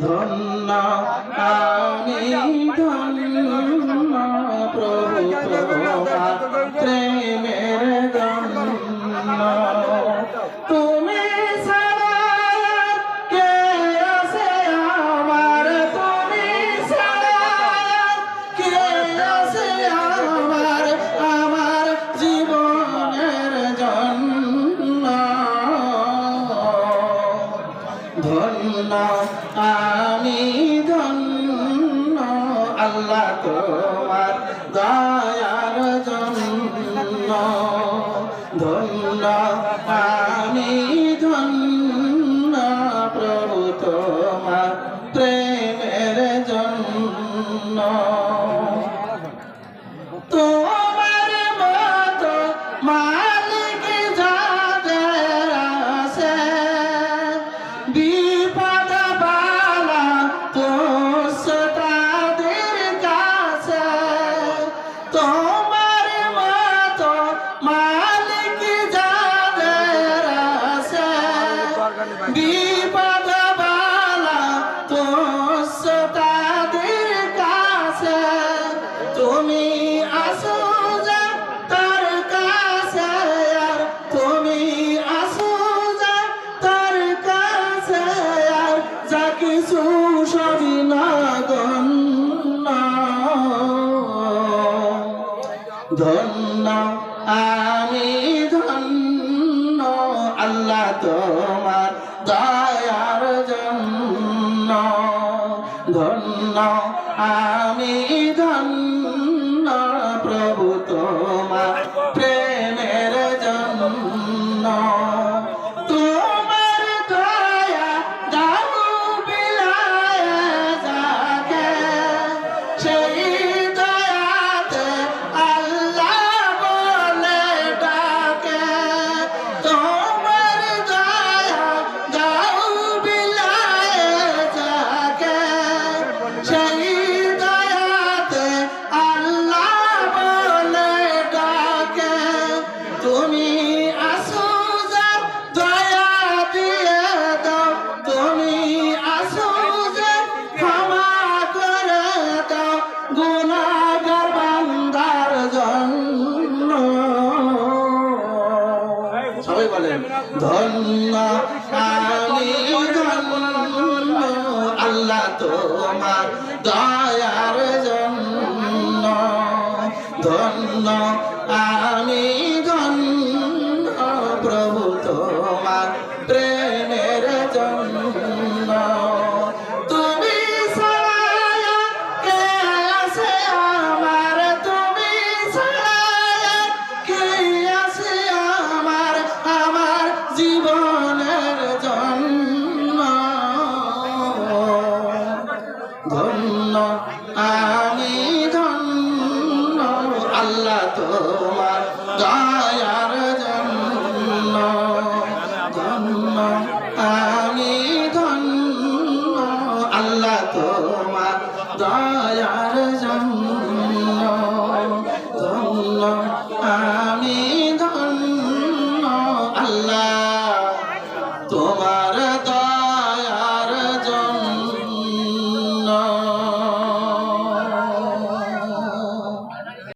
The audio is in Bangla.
ধন্য ধন্য আমি ধন্য আল্লাহ তোমার দয়ার জন্য। ধন্য ধন্য আমি ধন্য আল্লাহ তোমার দয়ার জন্য। ধন্য আমি ধন্য প্রভু তোমার প্রেম বলেন ধন্য আল্লাহ তোমার দয়ার জন্য। তোমার দয়ার জন্য ধন্য আমি ধন্য। আল্লাহ তোমার দয়ার জন্য ধন্য